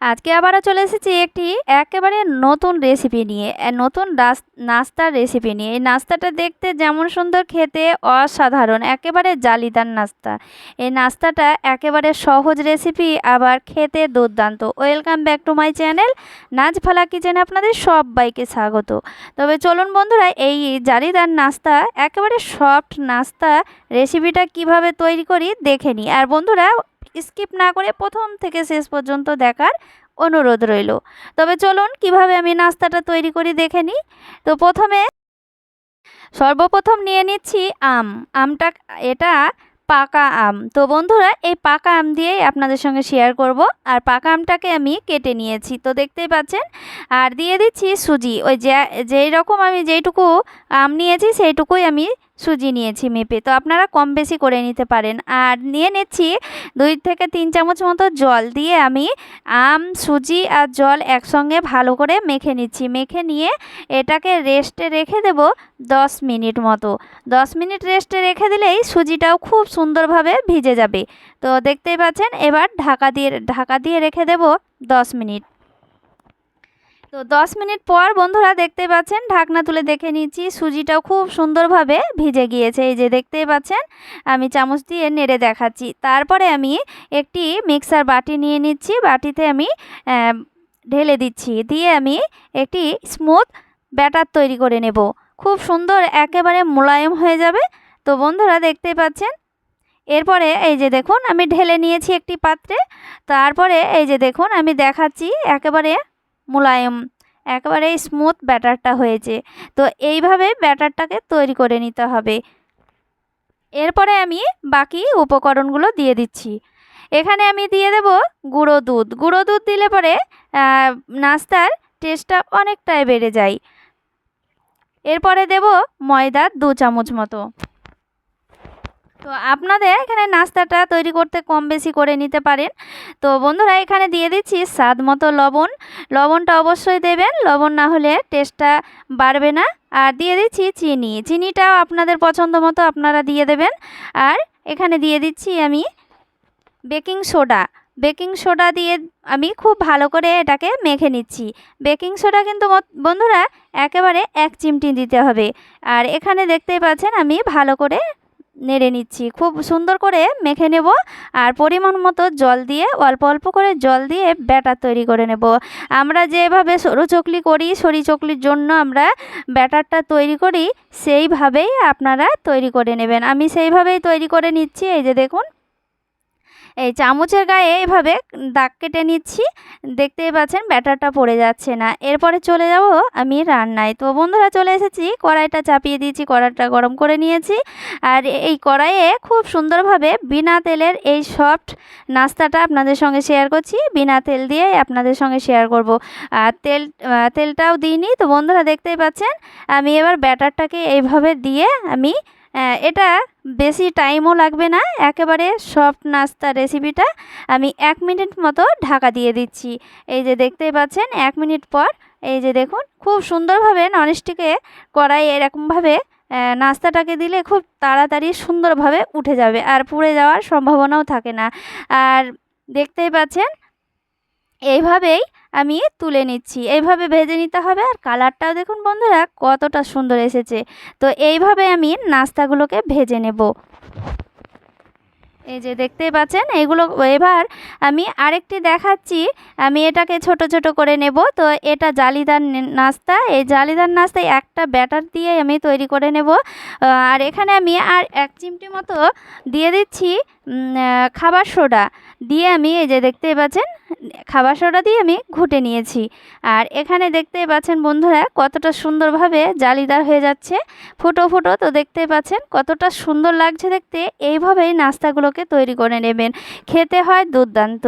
আজকে আবারও চলে এসেছি একটি একেবারে নতুন রেসিপি নিয়ে নতুন নাস্তার রেসিপি নিয়ে। এই নাস্তাটা দেখতে যেমন সুন্দর, খেতে অসাধারণ, একেবারে জালিদার নাস্তা। এই নাস্তাটা একেবারে সহজ রেসিপি আবার খেতে দুর্দান্ত। Welcome back to my channel নাচ ফালা কিচেনে আপনাদের সবাইকে স্বাগত। তবে চলুন বন্ধুরা, এই জালিদার নাস্তা, একেবারে সফট নাস্তা রেসিপিটা কীভাবে তৈরি করি দেখে নিই। আর বন্ধুরা স্কিপ না করে প্রথম থেকে শেষ পর্যন্ত দেখার অনুরোধ রইল। তবে চলুন, কীভাবে আমি নাস্তাটা তৈরি করি দেখে নিই। তো প্রথমে সর্বপ্রথম নিয়ে নিচ্ছি আম। আমটা, এটা পাকা আম। তো বন্ধুরা, এই পাকা আম দিয়েই আপনাদের সঙ্গে শেয়ার করব। আর পাকা আমটাকে আমি কেটে নিয়েছি, তো দেখতেই পাচ্ছেন। আর দিয়ে দিচ্ছি সুজি। ওই যেই রকম আমি যেইটুকু আম নিয়েছি, সেইটুকুই আমি সুজি নিয়েছি মেপে। তো আপনারা কম বেশি করে নিতে পারেন। আর নিয়ে নিচ্ছি দুই থেকে তিন চামচ মতো জল দিয়ে আমি আম, সুজি আর জল একসঙ্গে ভালো করে মেখে নিচ্ছি। মেখে নিয়ে এটাকে রেস্টে রেখে দেব দশ মিনিট মতো। দশ মিনিট রেস্টে রেখে দিলেই সুজিটাও খুব সুন্দরভাবে ভিজে যাবে। তো দেখতেই পাচ্ছেন, এবার ঢাকা দিয়ে ঢাকা দিয়ে রেখে দেব দশ মিনিট। তো দশ মিনিট পর বন্ধুরা দেখতে পাচ্ছেন, ঢাকনা তুলে দেখে নিচ্ছি। সুজিটাও খুব সুন্দরভাবে ভিজে গিয়েছে। এই যে দেখতেই পাচ্ছেন, আমি চামচ দিয়ে নেড়ে দেখাচ্ছি। তারপরে আমি একটি মিক্সার বাটি নিয়ে নিচ্ছি। বাটিতে আমি ঢেলে দিচ্ছি। দিয়ে আমি একটি স্মুথ ব্যাটার তৈরি করে নেব। খুব সুন্দর একেবারে মোলায়েম হয়ে যাবে। তো বন্ধুরা দেখতেই পাচ্ছেন, এরপরে এই যে দেখুন, আমি ঢেলে নিয়েছি একটি পাত্রে। তারপরে এই যে দেখুন, আমি দেখাচ্ছি একেবারে মোলায়েম। একেবারে স্মুথ ব্যাটারটা হয়েছে। তো এইভাবে ব্যাটারটাকে তৈরি করে নিতে হবে। এরপরে আমি বাকি উপকরণগুলো দিয়ে দিচ্ছি। এখানে আমি দিয়ে দেব গুঁড়ো দুধ। গুঁড়ো দুধ দিলে পরে নাস্তার টেস্টটা অনেকটাই বেড়ে যায়। এরপরে দেব ময়দা দু চামচ মতো। তো আপনাদের এখানে নাস্তাটা তৈরি করতে কম বেশি করে নিতে পারেন। তো বন্ধুরা, এখানে দিয়ে দিচ্ছি স্বাদ মতো লবণ। লবণটা অবশ্যই দেবেন। লবণ না হলে টেস্টটা বাড়বে না। আর দিয়ে দিচ্ছি চিনি। চিনিটাও আপনাদের পছন্দ মতো আপনারা দিয়ে দেবেন। আর এখানে দিয়ে দিচ্ছি আমি বেকিং সোডা। বেকিং সোডা দিয়ে আমি খুব ভালো করে এটাকে মেখে নিচ্ছি। বেকিং সোডা কিন্তু বন্ধুরা, একেবারে এক চিমটি দিতে হবে। আর এখানে দেখতেই পাচ্ছেন আমি ভালো করে নেড়ে নিচ্ছি। খুব সুন্দর করে মেখে নেব আর পরিমাণ মতো জল দিয়ে, অল্প অল্প করে জল দিয়ে ব্যাটার তৈরি করে নেব। আমরা যেভাবে সরু চকলি করি, সরি চকলির জন্য আমরা ব্যাটারটা তৈরি করি, সেইভাবেই আপনারা তৈরি করে নেবেন। আমি সেইভাবেই তৈরি করে নিচ্ছি। এই যে দেখুন এই চামচের গায়ে এভাবে দাগ কেটে নিচ্ছি, দেখতেই পাচ্ছেন ব্যাটারটা পড়ে যাচ্ছে না। এরপরে চলে যাব আমি রান্নায়। তো বন্ধুরা চলে এসেছি, কড়াইটা চাপিয়ে দিয়েছি, কড়াইটা গরম করে নিয়েছি। আর এই কড়াইয়ে খুব সুন্দরভাবে বিনা তেলের এই সফট নাস্তাটা আপনাদের সঙ্গে শেয়ার করছি। বিনা তেল দিয়ে আপনাদের সঙ্গে শেয়ার করব। আর তেল তেলটাও দিইনি। তো বন্ধুরা দেখতেই পাচ্ছেন, আমি এবার ব্যাটারটাকে এইভাবে দিয়ে আমি এটা বেশি টাইমও লাগবে না, একেবারে সফট নাস্তা রেসিপিটা আমি এক মিনিট মতো ঢাকা দিয়ে দিচ্ছি। এই যে দেখতেই পাচ্ছেন, এক মিনিট পর এই যে দেখুন, খুব সুন্দরভাবে ননস্টিকে কড়াই এরকমভাবে নাস্তাটাকে দিলে খুব তাড়াতাড়ি সুন্দরভাবে উঠে যাবে আর পুড়ে যাওয়ার সম্ভাবনাও থাকে না। আর দেখতেই পাচ্ছেন, এইভাবেই আমি তুলে নিচ্ছি। এইভাবে ভেজে নিতে হবে আর কালারটাও দেখুন বন্ধুরা কতটা সুন্দর এসেছে। তো এইভাবে আমি নাস্তাগুলোকে ভেজে নেব। এই যে দেখতেই পাচ্ছেন, এগুলো এবার আমি আরেকটি দেখাচ্ছি। আমি এটাকে ছোট ছোট করে নেব। তো এটা জালিদার নাস্তা। এই জালিদার নাস্তায় একটা ব্যাটার দিয়ে আমি তৈরি করে নেব। আর এখানে আমি আর এক চিমটি মতো দিয়ে দিচ্ছি। খাবার সোডা দিয়ে আমি এই যে দেখতেই পাচ্ছেন, খাবার সোডা দিয়ে আমি ঘুটে নিয়েছি। আর এখানে দেখতেই পাচ্ছেন বন্ধুরা, কতটা সুন্দরভাবে জালিদার হয়ে যাচ্ছে। ফুটো ফুটো তো দেখতেই পাচ্ছেন, কতটা সুন্দর লাগছে দেখতে। এইভাবেই নাস্তাগুলোকে তৈরি করে নেবেন। খেতে হয় দুর্দান্ত।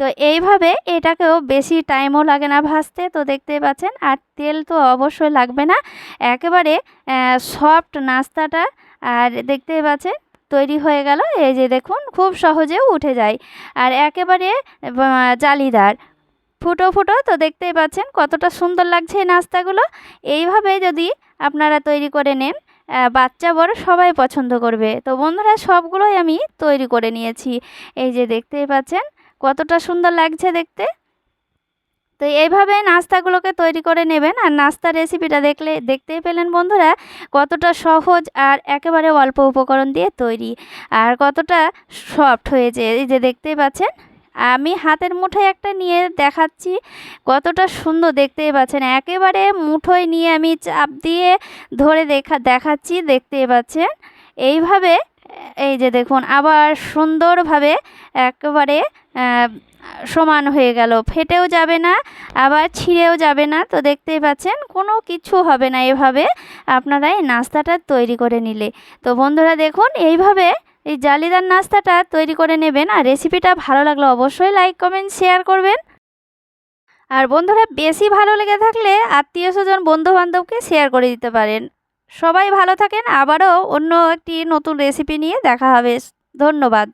তো এইভাবে এটাকেও বেশি টাইমও লাগে না ভাজতে, তো দেখতেই পাচ্ছেন। আর তেল তো অবশ্যই লাগবে না। একেবারে সফট নাস্তাটা। আর দেখতেই পাচ্ছেন তৈরি হয়ে গেল। এই যে দেখুন, খুব সহজেও উঠে যায়। আর একেবারে জালিদার। ফুটো ফুটো, তো দেখতেই পাচ্ছেন কতটা সুন্দর লাগছে এই নাস্তাগুলো। এইভাবে যদি আপনারা তৈরি করে নেন বাচ্চা বড় সবাই পছন্দ করবে। তো বন্ধুরা, সবগুলোই আমি তৈরি করে নিয়েছি। এই যে দেখতেই পাচ্ছেন কতটা সুন্দর লাগছে দেখতে। তো এইভাবে নাস্তাগুলোকে তৈরি করে নেবেন। আর নাস্তার রেসিপিটা দেখলে, দেখতেই পেলেন বন্ধুরা, কতটা সহজ আর একেবারে অল্প উপকরণ দিয়ে তৈরি। আর কতটা সফট হয়েছে, এই যে দেখতেই পাচ্ছেন। আমি হাতের মুঠোয় একটা নিয়ে দেখাচ্ছি, কতটা সুন্দর দেখতেই পাচ্ছেন। একেবারে মুঠোয় নিয়ে আমি চাপ দিয়ে ধরে দেখা, দেখাচ্ছি, দেখতেই পাচ্ছেন। এইভাবে এই যে দেখুন, আবার সুন্দরভাবে একেবারে সমান হয়ে গেল। ফেটেও যাবে না, আবার ছিঁড়েও যাবে না। তো দেখতেই পাচ্ছেন, কোনো কিছু হবে না এভাবে আপনারা এই নাস্তাটা তৈরি করে নিলে। তো বন্ধুরা দেখুন, এইভাবে এই জালিদার নাস্তাটা তৈরি করে নেবেন আর রেসিপিটা ভালো লাগলে অবশ্যই লাইক, কমেন্ট, শেয়ার করবেন। আর বন্ধুরা, বেশি ভালো লেগে থাকলে আত্মীয় স্বজন বন্ধু বান্ধবকে শেয়ার করে দিতে পারেন। সবাই ভালো থাকেন আবারও অন্য একটি নতুন রেসিপি নিয়ে দেখা হবে। ধন্যবাদ।